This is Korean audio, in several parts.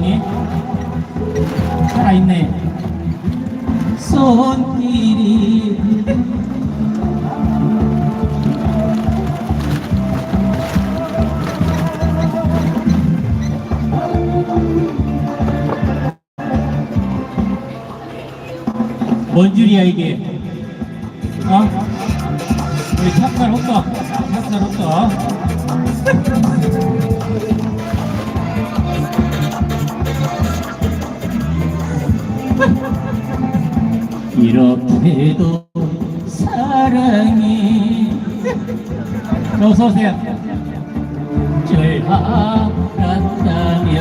언니? 살아있네. 손길이 뭔 줄이야 이게? 어? 우리 찹쌀 호떡, 찹쌀 호떡. 이렇게도 사랑이 어서 오세요. 절 알았다면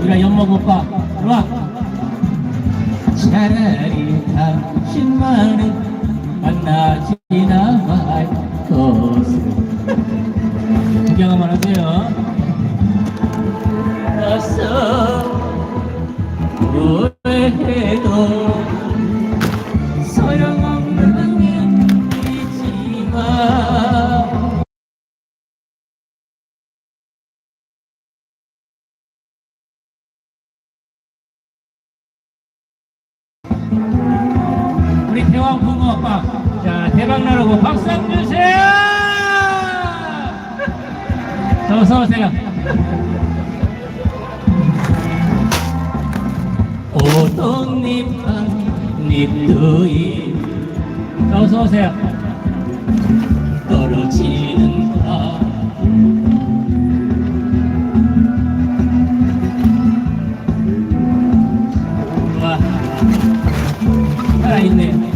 우리가 연목 오빠 들어와. 차라리 대왕 붕어빵 자 대박 나라고 박수 한번 주세요. 자, 어서 오세요. 오동잎 한잎 두잎 자, 어서 오세요. 떨어지는 바. 와. 살아있네. 그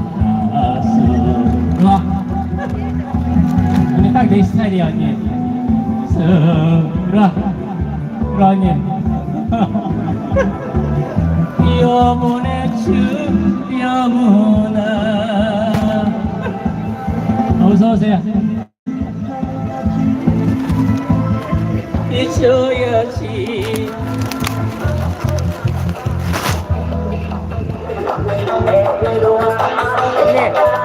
딱 내 스타일이야 언니. 쓱 들어와. 들어와 언니. 여문의 춤 여문아. 어서 오세요. 잊어야지. 네. 네.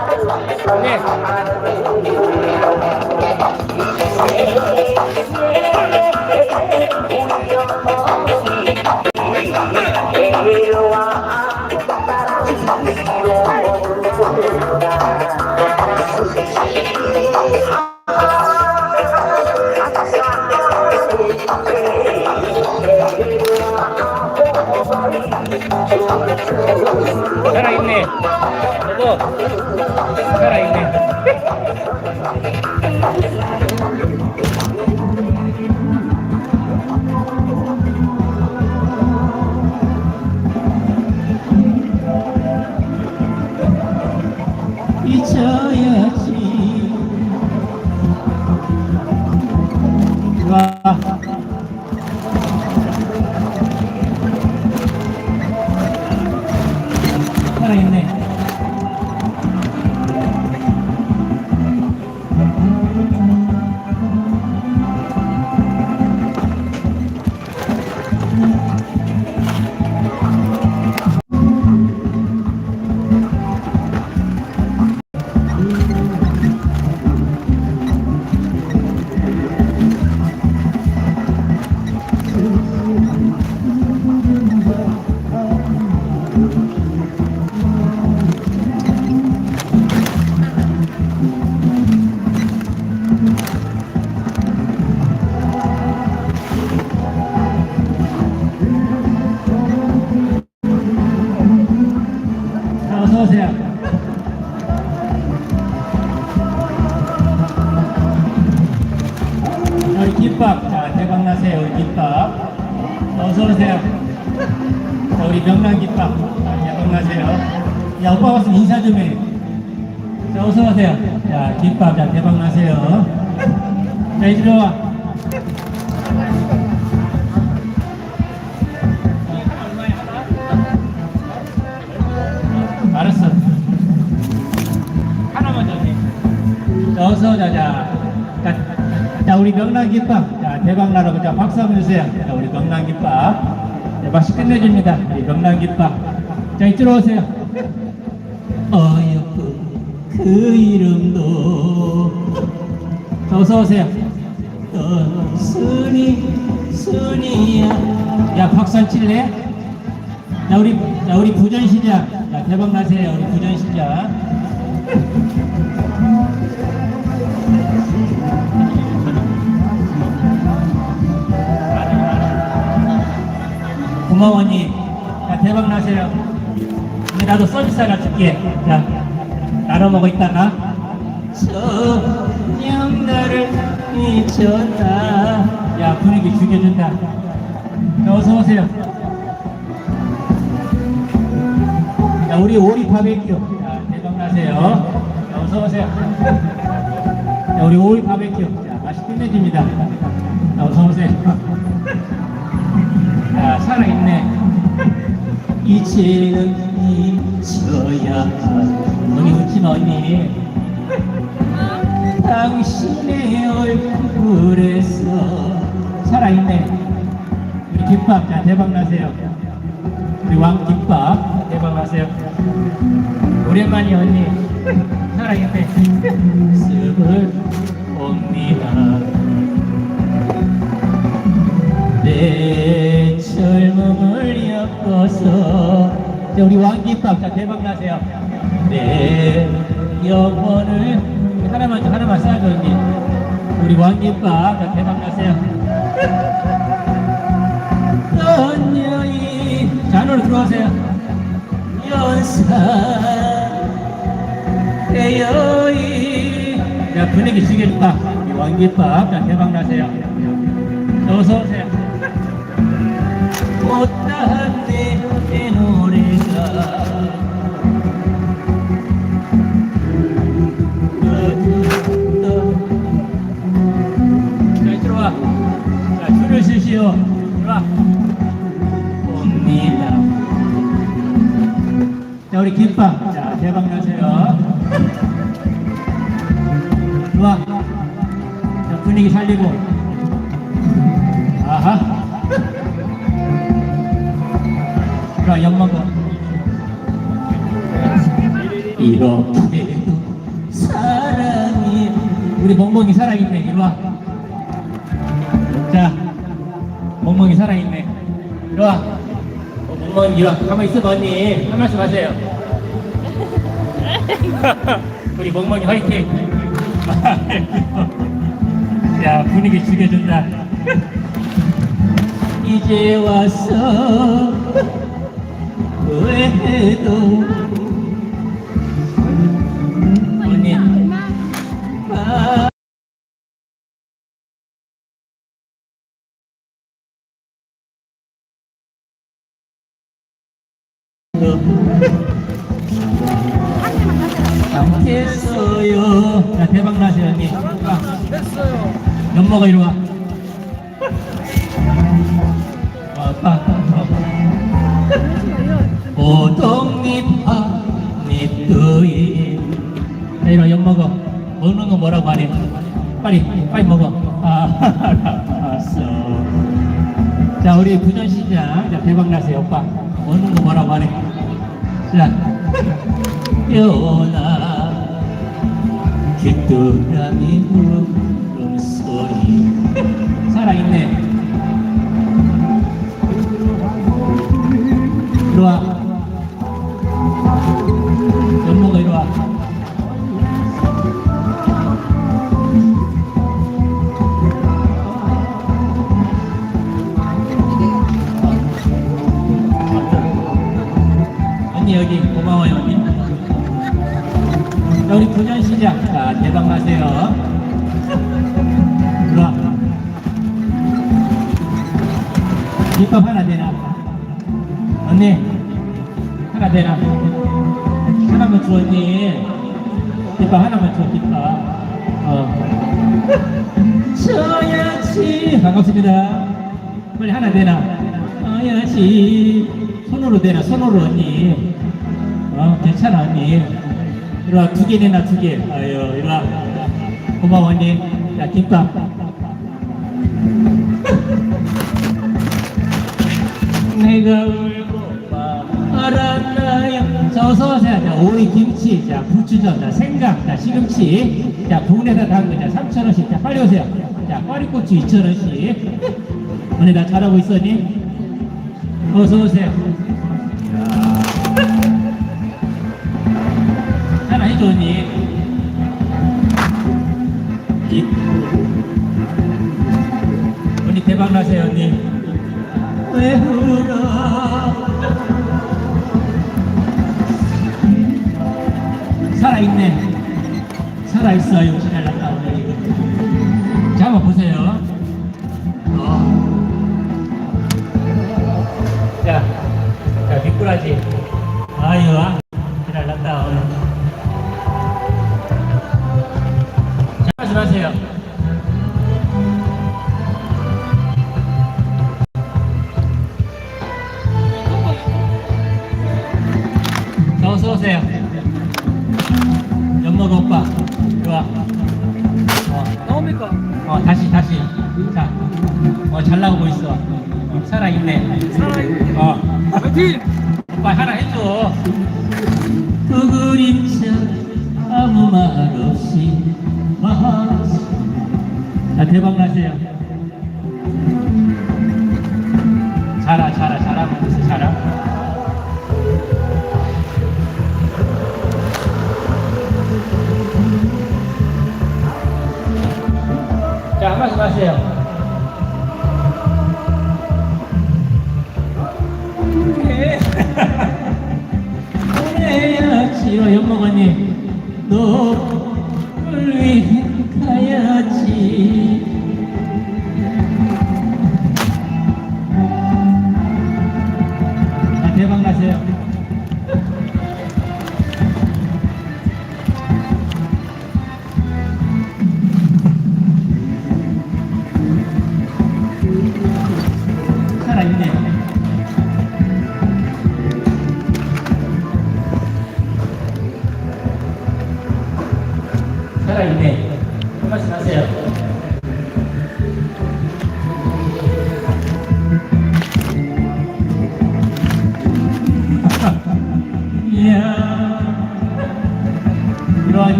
살아 있네. 여보, 살아있네. 잊어야지. 와. 어서 오세요. 우리 김밥, 자, 대박 나세요, 우리 김밥. 어서 오세요. 자, 우리 명란 김밥, 자, 대박 나세요. 야, 오빠 왔으면 인사 좀 해. 자, 어서 오세요. 자, 김밥, 자, 대박 나세요. 자, 이리로 와. 어서 자자. 자, 자, 우리 명란김밥. 자, 대박나라고. 자, 박수 한번 주세요. 자, 우리 명란김밥. 자, 맛이 끝내줍니다. 우리 명란김밥. 자, 이쪽으로 오세요. 어여쁜 그 이름도. 자, 어서 오세요. 어, 순이, 순이야. 야, 박수 안 칠래? 자, 우리, 자, 우리 부전시장. 자, 대박 나세요. 우리 부전시장. 고마워, 언니. 자, 대박 나세요. 근데 나도 서비스 하나 줄게. 자, 나눠 먹어, 있다가. 저녁 나를 잊었다. 야, 분위기 죽여준다. 자, 어서 오세요. 자, 우리 오리 바베큐. 자, 대박 나세요. 자, 어서 오세요. 자, 우리 오리 바베큐. 자, 맛이 끝내줍니다. 자, 어서오세요. 자, 살아있네. 이제는 잊혀야 언니 웃지 마, 언니. 당신의 얼굴에서 살아있네. 우리 김밥, 자, 대박 나세요. 우리 왕김밥, 대박 나세요. 오랜만이 언니. 살아있네. 습을 옵니다. 내 젊음을 엮어서 자, 우리 왕김밥. 자 대박 나세요. 내 영혼을 하나만 더, 하나만 쏴줘 언니 우리 왕김밥. 자 대박 나세요. 자 안으로 들어오세요. 연산 대여이 자 분위기 죽여줄까 우리 왕김밥 자 대박 나세요 어서 오세요. 못다한 내, 내 노래가 자, 이쪽으로 와. 자, 줄을 서시오. 이리 와. 옵니다. 자, 우리 김밥. 분위기 살리고. 아하. 그럼 엿 먹어. 이렇게도 사랑이 우리 멍멍이 살아있네. 이리 와. 자, 멍멍이 살아있네. 이리 와. 어, 멍멍이 이리 와. 가만히 있어봐 언니. 한 말씀 하세요. 우리 멍멍이 화이팅. 야 분위기 죽여준다. 이제 와서 왜해도 먹는 거 뭐라고 하니? 빨리 빨리 먹어. 아 알았어. 자 우리 부전시장 자 대박 나세요 오빠. 먹는 거 뭐라고 하니? 자 여나 귀뚜라미 울음 소리 살아있네 김밥 하나 되나 언니 하나 되나 하나만 줘 언니. 김밥 하나만 줘 김밥 어. 줘야지. 반갑습니다. 빨리 하나 되나 줘야지. 손으로 되나 손으로 언니. 어 괜찮아 언니. 이리 와, 두 개 내놔, 두 개. 아유, 이리 와. 고마워, 언니. 야, 김밥. 내가 울고 말았나요? 자, 어서 오세요. 자, 오이 김치, 자, 부추전, 자, 생강, 자, 시금치, 자, 부분에다 담근, 자, 3,000원씩. 자, 빨리 오세요. 자, 꽈리고추 2,000원씩. 언니, 나 잘하고 있었니? 어서 오세요. 하나 해줘, 언니. 이. 언니, 대박 나세요, 언니. 살아있네. 살아있어, 용신 잘 났다, 오늘. 자, 한번 보세요. 어. 자, 자, 미꾸라지. 아유, 아, 잘 났다, 오늘. 자, 말씀하세요. 잘 나오고 있어. 어, 살아있네. 살아있네. 어, 파이팅! 오빠 하나 해줘. 그 그림자 아무 말 없이. 자, 대박 나세요. 어, 연먹언니 너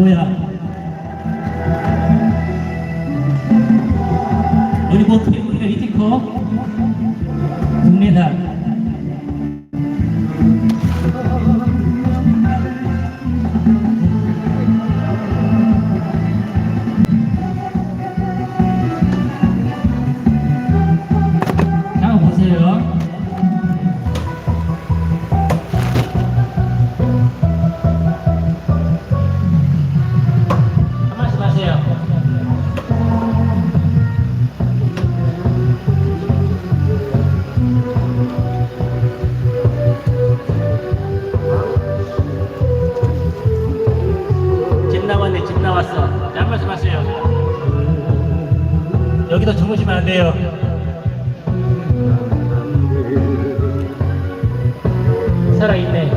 뭐야? 우리 뭐 우리가 리티커 살아있네